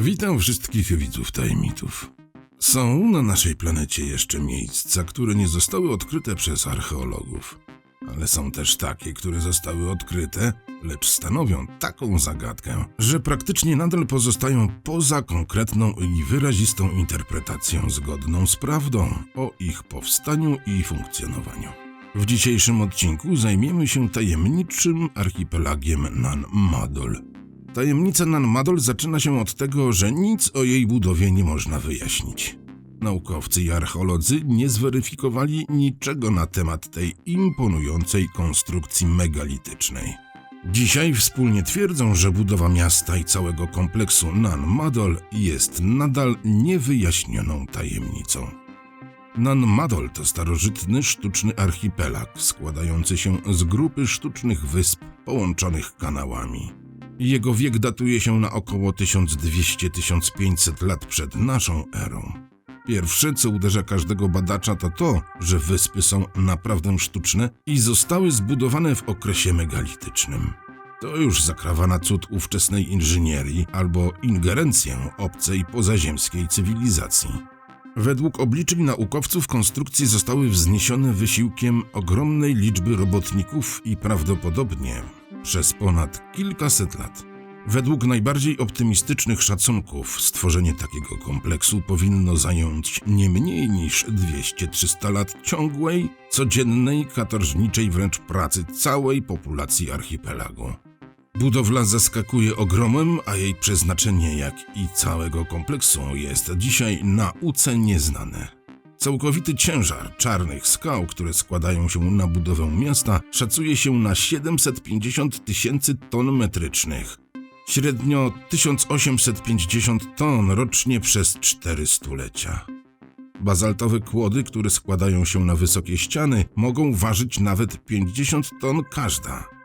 Witam wszystkich widzów tajemniców. Są na naszej planecie jeszcze miejsca, które nie zostały odkryte przez archeologów. Ale są też takie, które zostały odkryte, lecz stanowią taką zagadkę, że praktycznie nadal pozostają poza konkretną i wyrazistą interpretacją zgodną z prawdą o ich powstaniu i funkcjonowaniu. W dzisiejszym odcinku zajmiemy się tajemniczym archipelagiem Nan Madol. Tajemnica Nan Madol zaczyna się od tego, że nic o jej budowie nie można wyjaśnić. Naukowcy i archeolodzy nie zweryfikowali niczego na temat tej imponującej konstrukcji megalitycznej. Dzisiaj wspólnie twierdzą, że budowa miasta i całego kompleksu Nan Madol jest nadal niewyjaśnioną tajemnicą. Nan Madol to starożytny sztuczny archipelag składający się z grupy sztucznych wysp połączonych kanałami. Jego wiek datuje się na około 1200-1500 lat przed naszą erą. Pierwsze, co uderza każdego badacza, to to, że wyspy są naprawdę sztuczne i zostały zbudowane w okresie megalitycznym. To już zakrawa na cud ówczesnej inżynierii albo ingerencję obcej pozaziemskiej cywilizacji. Według obliczeń naukowców konstrukcje zostały wzniesione wysiłkiem ogromnej liczby robotników i prawdopodobnie przez ponad kilkaset lat. Według najbardziej optymistycznych szacunków stworzenie takiego kompleksu powinno zająć nie mniej niż 200-300 lat ciągłej, codziennej, katorżniczej wręcz pracy całej populacji archipelagu. Budowla zaskakuje ogromem, a jej przeznaczenie, jak i całego kompleksu, jest dzisiaj nauce nieznane. Całkowity ciężar czarnych skał, które składają się na budowę miasta, szacuje się na 750 tysięcy ton metrycznych. Średnio 1850 ton rocznie przez cztery stulecia. Bazaltowe kłody, które składają się na wysokie ściany, mogą ważyć nawet 50 ton każda.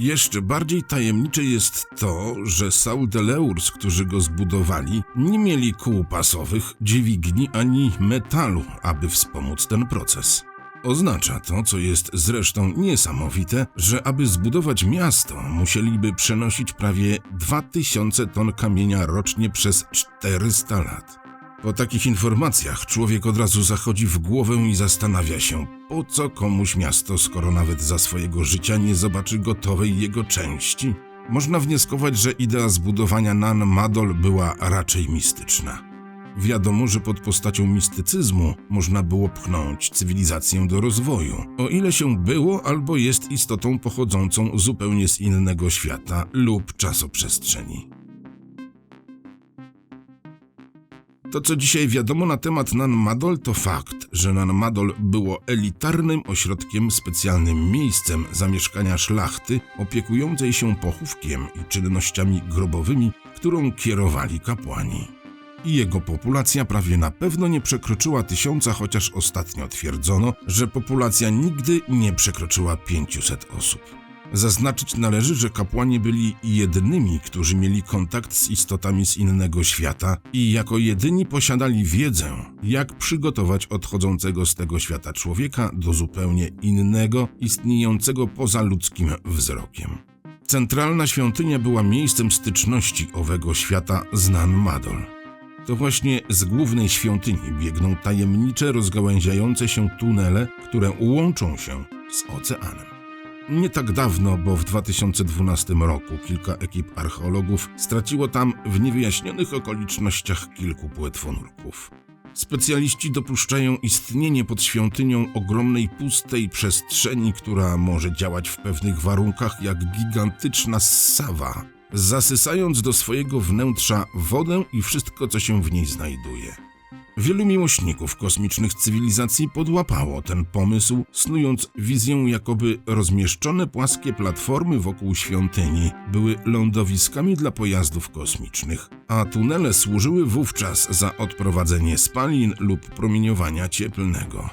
Jeszcze bardziej tajemnicze jest to, że Saudeleurs, którzy go zbudowali, nie mieli kół pasowych, dźwigni ani metalu, aby wspomóc ten proces. Oznacza to, co jest zresztą niesamowite, że aby zbudować miasto, musieliby przenosić prawie 2000 ton kamienia rocznie przez 400 lat. Po takich informacjach człowiek od razu zachodzi w głowę i zastanawia się, po co komuś miasto, skoro nawet za swojego życia nie zobaczy gotowej jego części. Można wnioskować, że idea zbudowania Nan Madol była raczej mistyczna. Wiadomo, że pod postacią mistycyzmu można było pchnąć cywilizację do rozwoju, o ile się było albo jest istotą pochodzącą zupełnie z innego świata lub czasoprzestrzeni. To, co dzisiaj wiadomo na temat Nan Madol, to fakt, że Nan Madol było elitarnym ośrodkiem, specjalnym miejscem zamieszkania szlachty opiekującej się pochówkiem i czynnościami grobowymi, którą kierowali kapłani. I jego populacja prawie na pewno nie przekroczyła tysiąca, chociaż ostatnio twierdzono, że populacja nigdy nie przekroczyła 500 osób. Zaznaczyć należy, że kapłani byli jedynymi, którzy mieli kontakt z istotami z innego świata i jako jedyni posiadali wiedzę, jak przygotować odchodzącego z tego świata człowieka do zupełnie innego, istniejącego poza ludzkim wzrokiem. Centralna świątynia była miejscem styczności owego świata z Madol. To właśnie z głównej świątyni biegną tajemnicze, rozgałęziające się tunele, które łączą się z oceanem. Nie tak dawno, bo w 2012 roku kilka ekip archeologów straciło tam w niewyjaśnionych okolicznościach kilku płetwonurków. Specjaliści dopuszczają istnienie pod świątynią ogromnej pustej przestrzeni, która może działać w pewnych warunkach jak gigantyczna ssawa, zasysając do swojego wnętrza wodę i wszystko, co się w niej znajduje. Wielu miłośników kosmicznych cywilizacji podłapało ten pomysł, snując wizję, jakoby rozmieszczone płaskie platformy wokół świątyni były lądowiskami dla pojazdów kosmicznych, a tunele służyły wówczas za odprowadzenie spalin lub promieniowania cieplnego.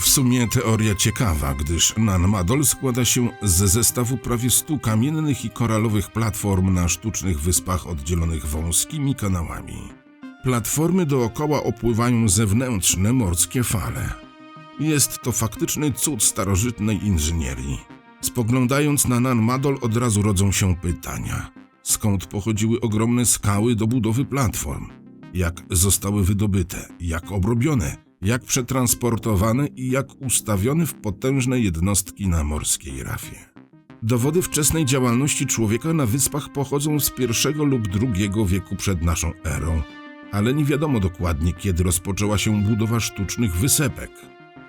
W sumie teoria ciekawa, gdyż Nan Madol składa się z zestawu prawie stu kamiennych i koralowych platform na sztucznych wyspach oddzielonych wąskimi kanałami. Platformy dookoła opływają zewnętrzne morskie fale. Jest to faktyczny cud starożytnej inżynierii. Spoglądając na Nan Madol od razu rodzą się pytania. skąd pochodziły ogromne skały do budowy platform, jak zostały wydobyte, jak obrobione, jak przetransportowane i jak ustawione w potężne jednostki na morskiej rafie. Dowody wczesnej działalności człowieka na wyspach pochodzą z pierwszego lub drugiego wieku przed naszą erą, ale nie wiadomo dokładnie, kiedy rozpoczęła się budowa sztucznych wysepek.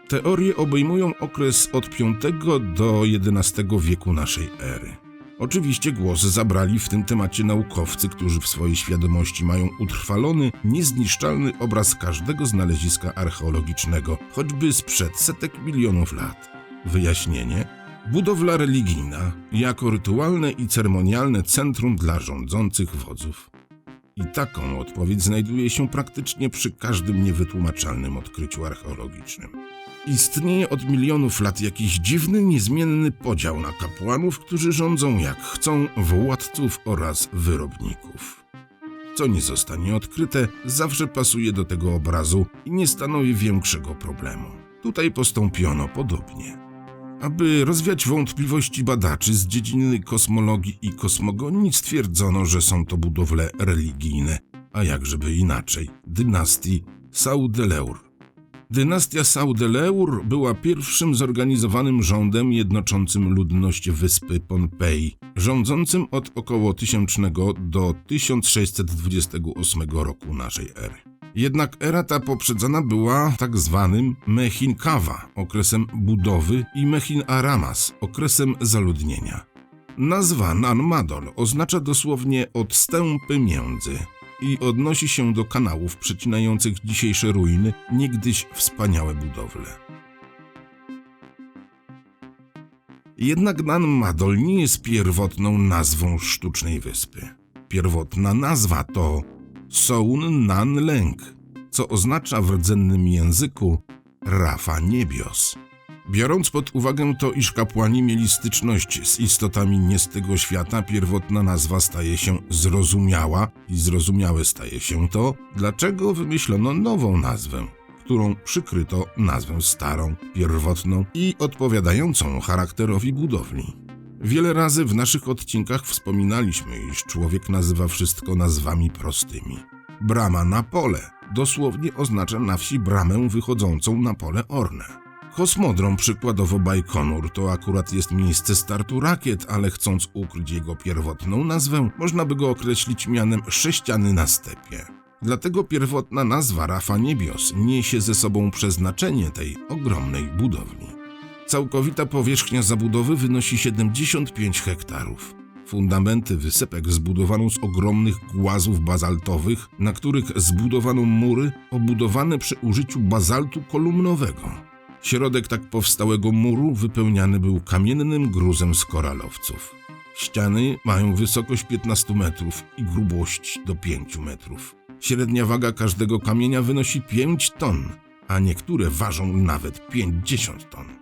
Teorie obejmują okres od V do XI wieku naszej ery. Oczywiście głos zabrali w tym temacie naukowcy, którzy w swojej świadomości mają utrwalony, niezniszczalny obraz każdego znaleziska archeologicznego, choćby sprzed setek milionów lat. Wyjaśnienie? Budowla religijna jako rytualne i ceremonialne centrum dla rządzących wodzów. I taką odpowiedź znajduje się praktycznie przy każdym niewytłumaczalnym odkryciu archeologicznym. Istnieje od milionów lat jakiś dziwny, niezmienny podział na kapłanów, którzy rządzą jak chcą, władców oraz wyrobników. Co nie zostanie odkryte, zawsze pasuje do tego obrazu i nie stanowi większego problemu. Tutaj postąpiono podobnie. Aby rozwiać wątpliwości badaczy z dziedziny kosmologii i kosmogonii, stwierdzono, że są to budowle religijne, a jakżeby inaczej, dynastii Saudeleur. Dynastia Saudeleur była pierwszym zorganizowanym rządem jednoczącym ludność wyspy Pompei, rządzącym od około 1000 do 1628 roku naszej ery. Jednak era ta poprzedzona była tak zwanym Mechinkawa, okresem budowy, i Mechin Aramas, okresem zaludnienia. Nazwa Nanmadol oznacza dosłownie odstępy między i odnosi się do kanałów przecinających dzisiejsze ruiny, niegdyś wspaniałe budowle. Jednak Nanmadol nie jest pierwotną nazwą sztucznej wyspy. Pierwotna nazwa to Soun Nan Leng, co oznacza w rdzennym języku Rafa Niebios. Biorąc pod uwagę to, iż kapłani mieli styczność z istotami nie z tego świata, pierwotna nazwa staje się zrozumiała i zrozumiałe staje się to, dlaczego wymyślono nową nazwę, którą przykryto nazwę starą, pierwotną i odpowiadającą charakterowi budowli. Wiele razy w naszych odcinkach wspominaliśmy, iż człowiek nazywa wszystko nazwami prostymi. Brama na pole dosłownie oznacza na wsi bramę wychodzącą na pole orne. Kosmodrom, przykładowo Bajkonur, to akurat jest miejsce startu rakiet, ale chcąc ukryć jego pierwotną nazwę, można by go określić mianem sześciany na stepie. Dlatego pierwotna nazwa Rafa Niebios niesie ze sobą przeznaczenie tej ogromnej budowli. Całkowita powierzchnia zabudowy wynosi 75 hektarów. Fundamenty wysepek zbudowano z ogromnych głazów bazaltowych, na których zbudowano mury obudowane przy użyciu bazaltu kolumnowego. Środek tak powstałego muru wypełniany był kamiennym gruzem z koralowców. Ściany mają wysokość 15 metrów i grubość do 5 metrów. Średnia waga każdego kamienia wynosi 5 ton, a niektóre ważą nawet 50 ton.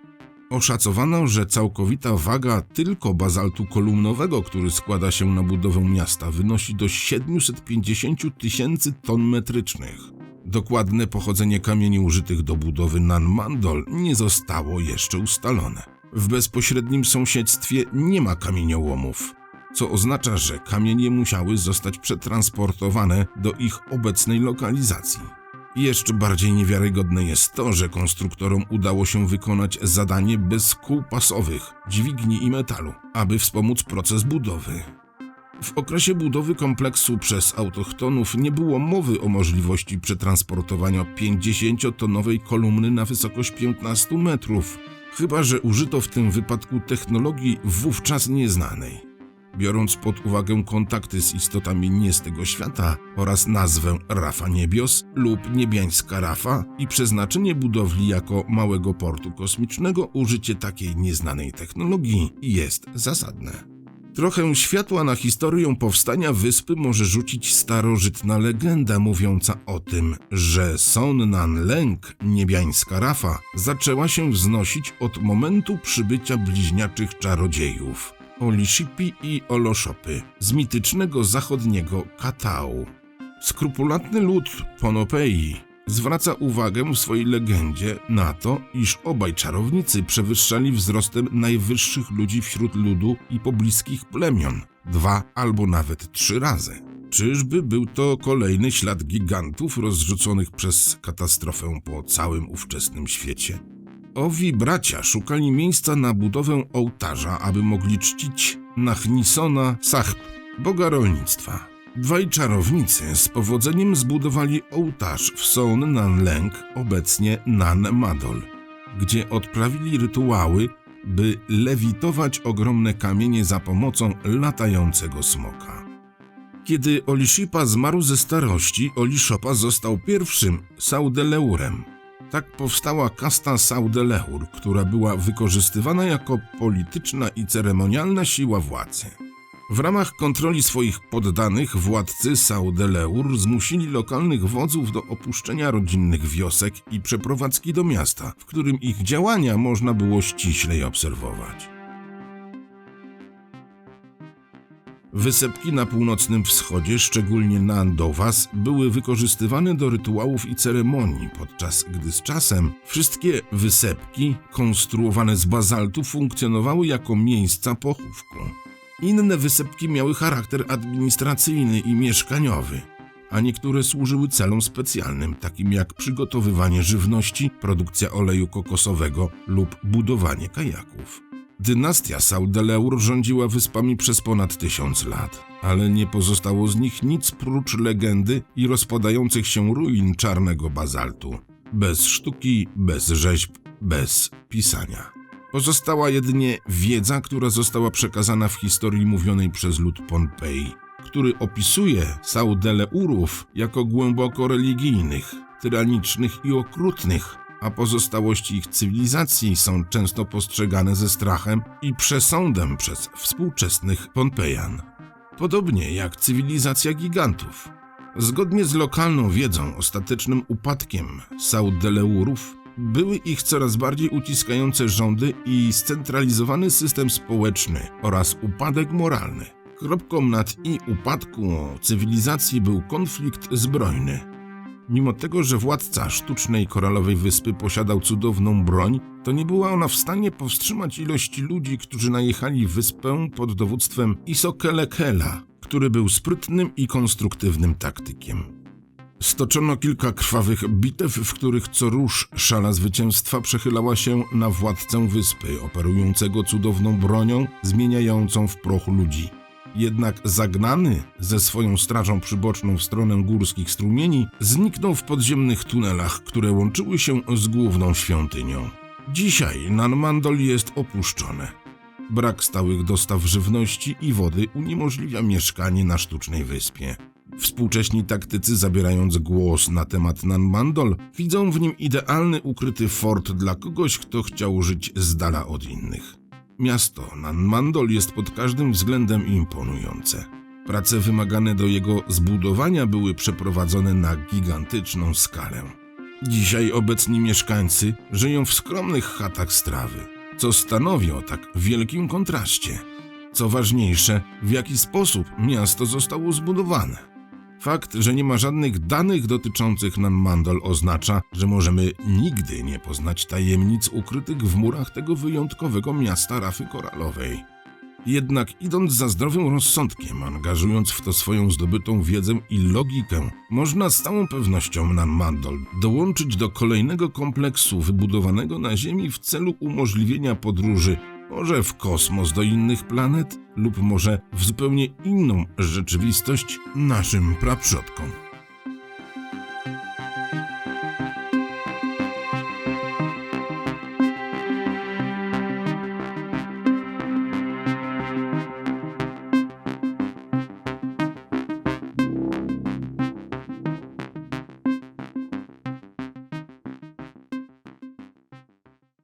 Oszacowano, że całkowita waga tylko bazaltu kolumnowego, który składa się na budowę miasta, wynosi do 750 tysięcy ton metrycznych. Dokładne pochodzenie kamieni użytych do budowy Nanmandol nie zostało jeszcze ustalone. W bezpośrednim sąsiedztwie nie ma kamieniołomów, co oznacza, że kamienie musiały zostać przetransportowane do ich obecnej lokalizacji. Jeszcze bardziej niewiarygodne jest to, że konstruktorom udało się wykonać zadanie bez kół pasowych, dźwigni i metalu, aby wspomóc proces budowy. W okresie budowy kompleksu przez autochtonów nie było mowy o możliwości przetransportowania 50-tonowej kolumny na wysokość 15 metrów, chyba że użyto w tym wypadku technologii wówczas nieznanej. Biorąc pod uwagę kontakty z istotami nie z tego świata oraz nazwę Rafa Niebios lub Niebiańska Rafa i przeznaczenie budowli jako małego portu kosmicznego, użycie takiej nieznanej technologii jest zasadne. Trochę światła na historię powstania wyspy może rzucić starożytna legenda mówiąca o tym, że Sonnan Lęk, niebiańska Rafa, zaczęła się wznosić od momentu przybycia bliźniaczych czarodziejów. Olishipi i Oloshopy z mitycznego zachodniego Katału. Skrupulatny lud Ponopei zwraca uwagę w swojej legendzie na to, iż obaj czarownicy przewyższali wzrostem najwyższych ludzi wśród ludu i pobliskich plemion, dwa albo nawet trzy razy. Czyżby był to kolejny ślad gigantów rozrzuconych przez katastrofę po całym ówczesnym świecie? Owi bracia szukali miejsca na budowę ołtarza, aby mogli czcić Nachnisona Sahb, boga rolnictwa. Dwaj czarownicy z powodzeniem zbudowali ołtarz w Son Nan Leng, obecnie Nan Madol, gdzie odprawili rytuały, by lewitować ogromne kamienie za pomocą latającego smoka. Kiedy Olishipa zmarł ze starości, Olishopa został pierwszym Saudeleurem. Tak powstała kasta Saudeleur, która była wykorzystywana jako polityczna i ceremonialna siła władzy. W ramach kontroli swoich poddanych władcy Saudeleur zmusili lokalnych wodzów do opuszczenia rodzinnych wiosek i przeprowadzki do miasta, w którym ich działania można było ściślej obserwować. Wysepki na północnym wschodzie, szczególnie na Andowas, były wykorzystywane do rytuałów i ceremonii, podczas gdy z czasem wszystkie wysepki, konstruowane z bazaltu, funkcjonowały jako miejsca pochówku. Inne wysepki miały charakter administracyjny i mieszkaniowy, a niektóre służyły celom specjalnym, takim jak przygotowywanie żywności, produkcja oleju kokosowego lub budowanie kajaków. Dynastia Saudeleur rządziła wyspami przez ponad tysiąc lat, ale nie pozostało z nich nic prócz legendy i rozpadających się ruin czarnego bazaltu. Bez sztuki, bez rzeźb, bez pisania. Pozostała jedynie wiedza, która została przekazana w historii mówionej przez lud Pompei, który opisuje Saudeleurów jako głęboko religijnych, tyranicznych i okrutnych, a pozostałości ich cywilizacji są często postrzegane ze strachem i przesądem przez współczesnych Pompejan. Podobnie jak cywilizacja gigantów. Zgodnie z lokalną wiedzą, ostatecznym upadkiem Saudeleurów były ich coraz bardziej uciskające rządy i scentralizowany system społeczny oraz upadek moralny. Kropką nad i upadku cywilizacji był konflikt zbrojny. Mimo tego, że władca sztucznej koralowej wyspy posiadał cudowną broń, to nie była ona w stanie powstrzymać ilości ludzi, którzy najechali wyspę pod dowództwem Isokelekela, który był sprytnym i konstruktywnym taktykiem. Stoczono kilka krwawych bitew, w których co rusz szala zwycięstwa przechylała się na władcę wyspy, operującego cudowną bronią zmieniającą w proch ludzi. Jednak zagnany ze swoją strażą przyboczną w stronę górskich strumieni, zniknął w podziemnych tunelach, które łączyły się z główną świątynią. Dzisiaj Nanmandol jest opuszczone. Brak stałych dostaw żywności i wody uniemożliwia mieszkanie na sztucznej wyspie. Współcześni taktycy, zabierając głos na temat Nanmandol, widzą w nim idealny ukryty fort dla kogoś, kto chciał żyć z dala od innych. Miasto Nanmandol jest pod każdym względem imponujące. Prace wymagane do jego zbudowania były przeprowadzone na gigantyczną skalę. Dzisiaj obecni mieszkańcy żyją w skromnych chatach z trawy, co stanowi o tak wielkim kontraście. Co ważniejsze, w jaki sposób miasto zostało zbudowane. Fakt, że nie ma żadnych danych dotyczących Nanmandol oznacza, że możemy nigdy nie poznać tajemnic ukrytych w murach tego wyjątkowego miasta rafy koralowej. Jednak idąc za zdrowym rozsądkiem, angażując w to swoją zdobytą wiedzę i logikę, można z całą pewnością Nanmandol dołączyć do kolejnego kompleksu wybudowanego na Ziemi w celu umożliwienia podróży może w kosmos do innych planet, lub może w zupełnie inną rzeczywistość naszym praprzodkom.